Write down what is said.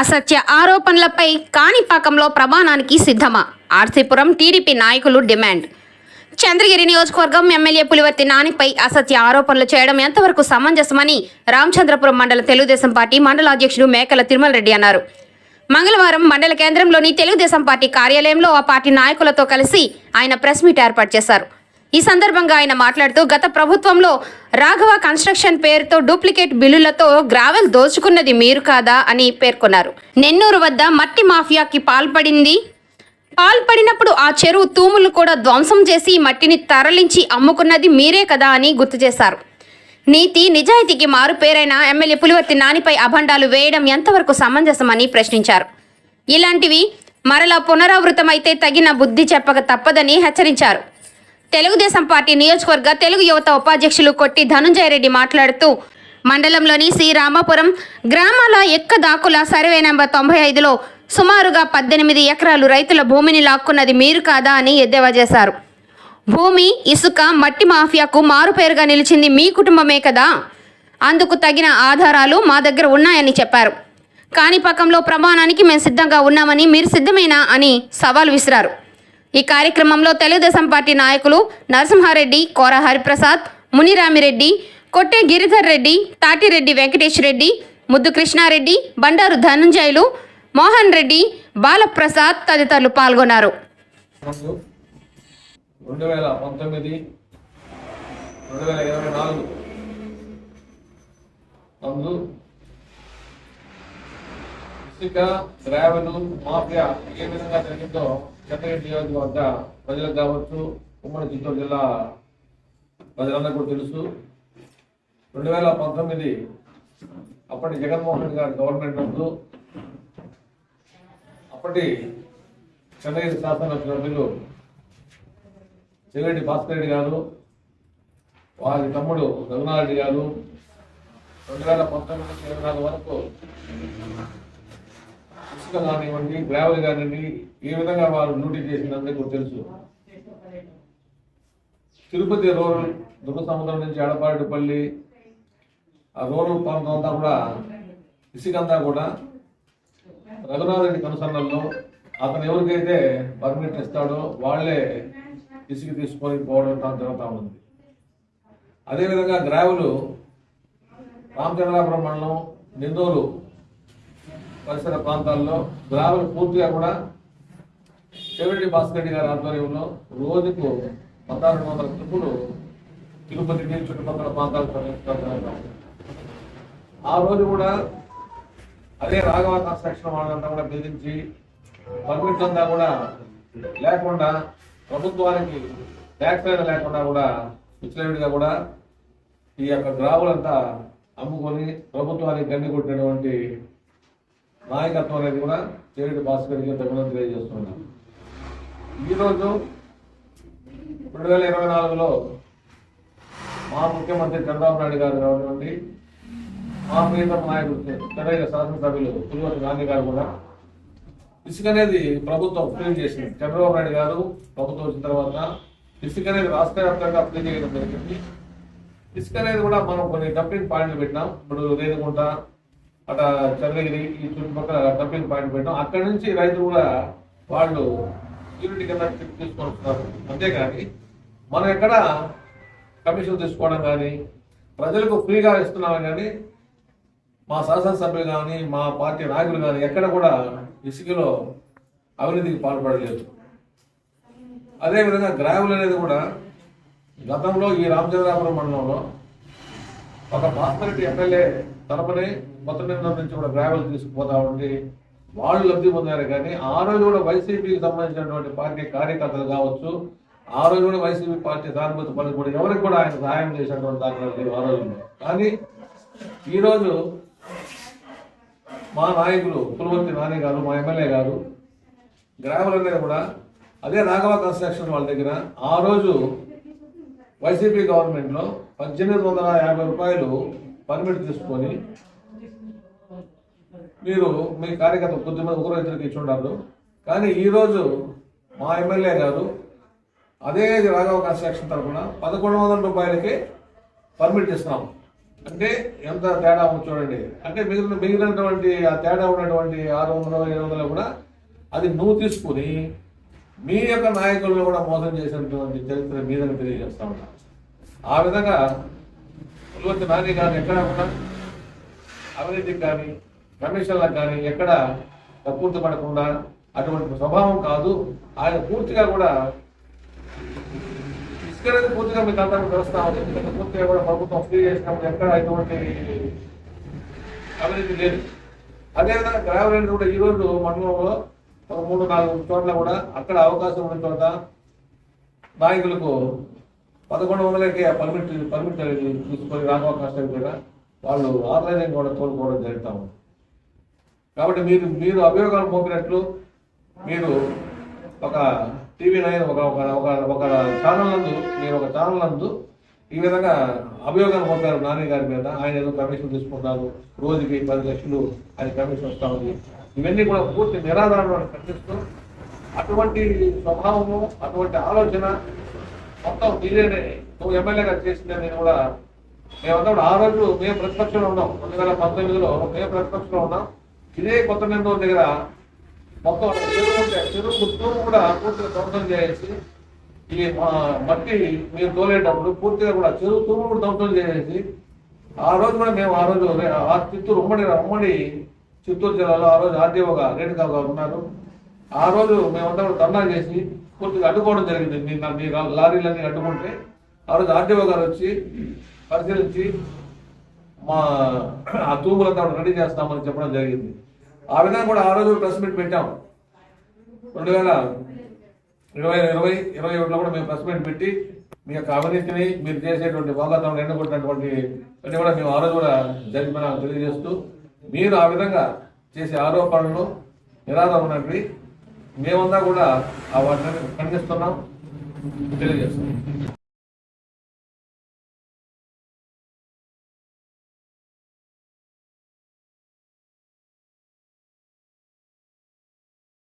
అసత్య ఆరోపణలపై కాణిపాకంలో ప్రమాణానికి సిద్ధమా? ఆర్సీపురం టీడీపీ నాయకులు డిమాండ్. చంద్రగిరి నియోజకవర్గం ఎమ్మెల్యే పులివర్తి నానిపై అసత్య ఆరోపణలు చేయడం ఎంతవరకు సమంజసమని రామచంద్రపురం మండల తెలుగుదేశం పార్టీ మండల అధ్యక్షుడు మేకల తిరుమల రెడ్డి అన్నారు. మంగళవారం మండల కేంద్రంలోని తెలుగుదేశం పార్టీ కార్యాలయంలో ఆ పార్టీ నాయకులతో కలిసి ఆయన ప్రెస్ మీట్ ఏర్పాటు చేశారు. ఈ సందర్భంగా ఆయన మాట్లాడుతూ గత ప్రభుత్వంలో రాఘవ కన్స్ట్రక్షన్ పేరుతో డూప్లికేట్ బిల్లులతో గ్రావెల్ దోచుకున్నది మీరు కాదా అని పేర్కొన్నారు. నెన్నూరు వద్ద మట్టి మాఫియాకి పాల్పడింది. పాల్పడినప్పుడు ఆ చెరువు తూములు కూడా ధ్వంసం చేసి మట్టిని తరలించి అమ్ముకున్నది మీరే కదా అని గుర్తు చేశారు. నీతి నిజాయితీకి మారు పేరైన ఎమ్మెల్యే పులివర్తి నానిపై అభండాలు వేయడం ఎంతవరకు సమంజసమని ప్రశ్నించారు. ఇలాంటివి మరలా పునరావృతమైతే తగిన బుద్ధి చెప్పక తప్పదని హెచ్చరించారు. తెలుగుదేశం పార్టీ నియోజకవర్గ తెలుగు యువత ఉపాధ్యక్షులు కొట్టి ధనుంజయ రెడ్డి మాట్లాడుతూ మండలంలోని శ్రీ రామాపురం గ్రామాల ఎక్కదాకుల సర్వే నెంబర్ తొంభై ఐదులో సుమారుగా పద్దెనిమిది ఎకరాలు రైతుల భూమిని లాక్కున్నది మీరు కాదా అని ఎద్దేవా చేశారు. భూమి ఇసుక మట్టి మాఫియాకు మారుపేరుగా నిలిచింది మీ కుటుంబమే కదా? అందుకు తగిన ఆధారాలు మా దగ్గర ఉన్నాయని చెప్పారు. కాణిపాకంలో ప్రమాణానికి మేము సిద్ధంగా ఉన్నామని మీరు సిద్ధమేనా అని సవాల్ విసిరారు. ఈ కార్యక్రమంలో తెలుగుదేశం పార్టీ నాయకులు నరసింహారెడ్డి కోర హరిప్రసాద్ మునిరామిరెడ్డి కొట్టే గిరిధర్ రెడ్డి తాటిరెడ్డి వెంకటేష్ రెడ్డి ముద్దు కృష్ణారెడ్డి బండారు ధనంజయులు మోహన్ రెడ్డి బాలప్రసాద్ తదితరులు పాల్గొన్నారు. ముందు రెండు వేల పంతొమ్మిది రెండు వేల ఇరవై నాలుగు. ఇసుక గ్రావెలు మాఫియా ఏ విధంగా జరిగిందో చెన్నగిరి నియోజకవర్గ ప్రజలకు కావచ్చు ఉమ్మడి చిత్తూరు జిల్లా ప్రజలందరికీ కూడా తెలుసు. రెండు వేల పంతొమ్మిది అప్పటి జగన్మోహన్ రెడ్డి గారి గవర్నమెంట్ నందు అప్పటి చెన్నగిరి శాసన సభ్యులు చెవిరెడ్డి భాస్కర్ రెడ్డి గారు వారి తమ్ముడు రఘునాథరెడ్డి గారు రెండు వేల పంతొమ్మిది నుంచి ఇరవై నాలుగు వరకు ఇసుక కానివ్వండి గ్రావెల్ కానివ్వండి ఏ విధంగా వారు డ్యూటీ చేసిందని కూడా తెలుసు. తిరుపతి రూరల్ దుర్గ సముద్రం నుంచి ఎడపాటిపల్లి ఆ రూరల్ ప్రాంతం అంతా కూడా ఇసుక అంతా కూడా రఘునాథరెడ్డి కనుసన్నల్లో అతను ఎవరికైతే పర్మిట్ ఇస్తాడో వాళ్ళే ఇసుక తీసుకొని పోవడం తాను జరుగుతూ ఉంది. అదేవిధంగా గ్రావులు రామచంద్రాపురం మండలం నిందూరు పరిసర ప్రాంతాల్లో గ్రామాలు పూర్తిగా కూడా చెవిరెడ్డి భాస్కర్ గారి ఆధ్వర్యంలో రోజుకు పద్నాలుగు వందల ట్రిప్పులు తిరుపతికి చుట్టుపక్కల ప్రాంతాలకు తరలించడం. ఆ రోజు కూడా అదే రాఘవ కన్స్ట్రక్షన్ వాళ్ళంతా కూడా బెదిరించి పర్మిట్ అంతా కూడా లేకుండా ప్రభుత్వానికి ట్యాక్స్ అయినా లేకుండా కూడా విచ్చలవిడిగా కూడా ఈ యొక్క గ్రాములంతా అమ్ముకొని ప్రభుత్వానికి గండి కొట్టినటువంటి నాయకత్వం అనేది కూడా చేరెడ్డి భాస్కర్ తగిన తెలియజేస్తున్నాం ఈరోజు రెండు వేల ఇరవై నాలుగులో మా ముఖ్యమంత్రి చంద్రబాబు నాయుడు గారు కానివ్వండి మా ప్రీతం నాయకుడు తెలంగాణ శాసనసభ్యులు పులివర్తి గాంధీ గారు కూడా ఇసుక అనేది ప్రభుత్వం ఫ్రీ చేసింది. చంద్రబాబు నాయుడు గారు ప్రభుత్వం వచ్చిన తర్వాత ఇసుక అనేది రాష్ట్ర వ్యాప్తంగా ఫ్రీ చేయడం జరిగింది. ఇసుక అనేది కూడా మనం కొన్ని డంపింగ్ పాయింట్లు పెట్టినాం. ఇప్పుడు లేదుకుంటా అట చంద్రగిరి ఈ చుట్టుపక్కల డంపింగ్ పాయింట్ పెట్టడం అక్కడి నుంచి రైతులు కూడా వాళ్ళు యూనిట్ కింద తీసుకొని వస్తున్నారు. మనం ఎక్కడ కమిషన్ తీసుకోవడం కానీ ప్రజలకు ఫ్రీగా ఇస్తున్నాం కానీ మా శాసనసభ్యులు కానీ మా పార్టీ నాయకులు కానీ ఎక్కడ కూడా ఇసుకలో అవినీతికి పాల్పడలేదు. అదేవిధంగా గ్రావులు అనేది కూడా గతంలో ఈ రామచంద్రాపురం మండలంలో ఒక భాస్కరెడ్డి ఎమ్మెల్యే తనపనే మొత్తం నిర్ణయం నుంచి కూడా గ్రావెల్ తీసుకుపోతా ఉండి వాళ్ళు లబ్ధి పొందారు కానీ ఆ రోజు కూడా వైసీపీకి సంబంధించినటువంటి పార్టీ కార్యకర్తలు కావచ్చు ఆ రోజు కూడా వైసీపీ పార్టీ సానుభూతి పనులు కూడా ఎవరికి కూడా ఆయన సహాయం చేసినటువంటి దాఖలాలు ఆ రోజు కానీ ఈరోజు మా నాయకులు పులవర్తి నాని గారు మా ఎమ్మెల్యే గారు గ్రామాల మీద కూడా అదే రాఘవ కన్స్ట్రక్షన్ వాళ్ళ దగ్గర ఆ రోజు వైసీపీ గవర్నమెంట్లో పద్దెనిమిది వందల యాభై రూపాయలు పర్మిట్ తీసుకొని మీరు మీ కార్యకర్త కొద్దిమంది ఒకరు ఇద్దరికి ఇచ్చి ఉండారు కానీ ఈరోజు మా ఎమ్మెల్యే గారు అదే రాఘవ కన్స్ట్రక్షన్ తరఫున పదకొండు వందల రూపాయలకి పర్మిట్ ఇస్తున్నాం అంటే ఎంత తేడా చూడండి. అంటే మిగిలిన మిగిలినటువంటి ఆ తేడా ఉన్నటువంటి ఆరు వందల ఏడు వందలు కూడా అది నువ్వు తీసుకుని మీ యొక్క నాయకులను కూడా మోసం చేసినటువంటి చరిత్ర మీదని తెలియజేస్తా ఉన్నా. ఆ విధంగా పులివర్తి నాని గారు ఎక్కడ కూడా అవినీతికి కానీ కమిషన్లకు కానీ ఎక్కడ తప్పుర్తి పడకుండా అటువంటి స్వభావం కాదు. ఆయన పూర్తిగా కూడా ఇసుక అనేది పూర్తిగా మీకు అందరూ తెలుస్తామని ఎందుకంటే పూర్తిగా కూడా ప్రభుత్వం ఫ్రీ చేసినప్పుడు ఎక్కడ ఎటువంటి అవినీతి లేదు. అదేవిధంగా గ్రావెల్ కూడా ఈ రోజు మండలంలో ఒక మూడు నాలుగు చోట్ల కూడా అక్కడ అవకాశం ఉన్న చోట నాయకులకు పదకొండు వందలకి ఆ పర్మిట్ పర్మిట్ అనేది తీసుకొని రామవకాశం కూడా వాళ్ళు ఆన్లైన్ కూడా తోలుకోవడం జరుగుతూ ఉంది. కాబట్టి మీరు మీరు అభియోగాలు పంపినట్లు మీరు ఒక టీవీ నైన్ ఒక ఒక ఒక ఒక ఛానల్ నందు మీరు ఒక ఛానల్ నందు ఈ విధంగా అభియోగాలు పంపారు నాని గారి మీద. ఆయన ఏదో కమిషన్ తీసుకుంటారు. రోజుకి పది లక్షలు ఆయన కమిషన్ వస్తూ ఉంది. ఇవన్నీ కూడా పూర్తి నిరాధారణ ఖండిస్తూ అటువంటి స్వభావము అటువంటి ఆలోచన మొత్తం మీరేనే నువ్వు ఎమ్మెల్యేగా చేసిందే నేను కూడా. మేమంతా కూడా ఆ రోజు మేము ప్రతిపక్షంలో ఉన్నాం. రెండు వేల పంతొమ్మిదిలో మేము ప్రతిపక్షంలో ఉన్నాం. ఇదే కొత్త నెంబర్ దగ్గర మొత్తం చెరువు ఉంటే చెరువు తూము కూడా పూర్తిగా ధ్వంసం చేసి ఈ మా- మట్టి మీరు తోలేటప్పుడు పూర్తిగా కూడా చెరువు తూము కూడా ధ్వంసం చేసేసి ఆ రోజు కూడా మేము ఆ రోజు ఆ చిత్తూరు ఉమ్మడి ఉమ్మడి చిత్తూరు జిల్లాలో ఆ రోజు ఆర్డీఓగా రేణుకా గారు ఉన్నారు. ఆ రోజు మేమంతా కూడా ధర్నా చేసి పూర్తిగా అడ్డుకోవడం జరిగింది. మీ మీ లారీలన్నీ అడ్డుకుంటే ఆ రోజు ఆర్డీఓ గారు వచ్చి పరిశీలించి మా ఆ తూములంతా రెడీ చేస్తామని చెప్పడం జరిగింది. ఆ విధంగా కూడా ఆ రోజు ప్రెస్ మీట్ పెట్టాం. రెండు వేల ఇరవై ఇరవై ఇరవై ఒకటిలో కూడా మేము ప్రెస్ మీట్ పెట్టి మీ యొక్క అవినీతిని మీరు చేసేటువంటి భోగతం ఎండగొట్టినటువంటి అన్ని కూడా మేము ఆ రోజు కూడా జరిగిన తెలియజేస్తూ మీరు ఆ విధంగా చేసే ఆరోపణలు నిరాధారమైనవి మేమంతా కూడా ఆ వాటిని ఖండిస్తున్నాం తెలియజేస్తున్నాం.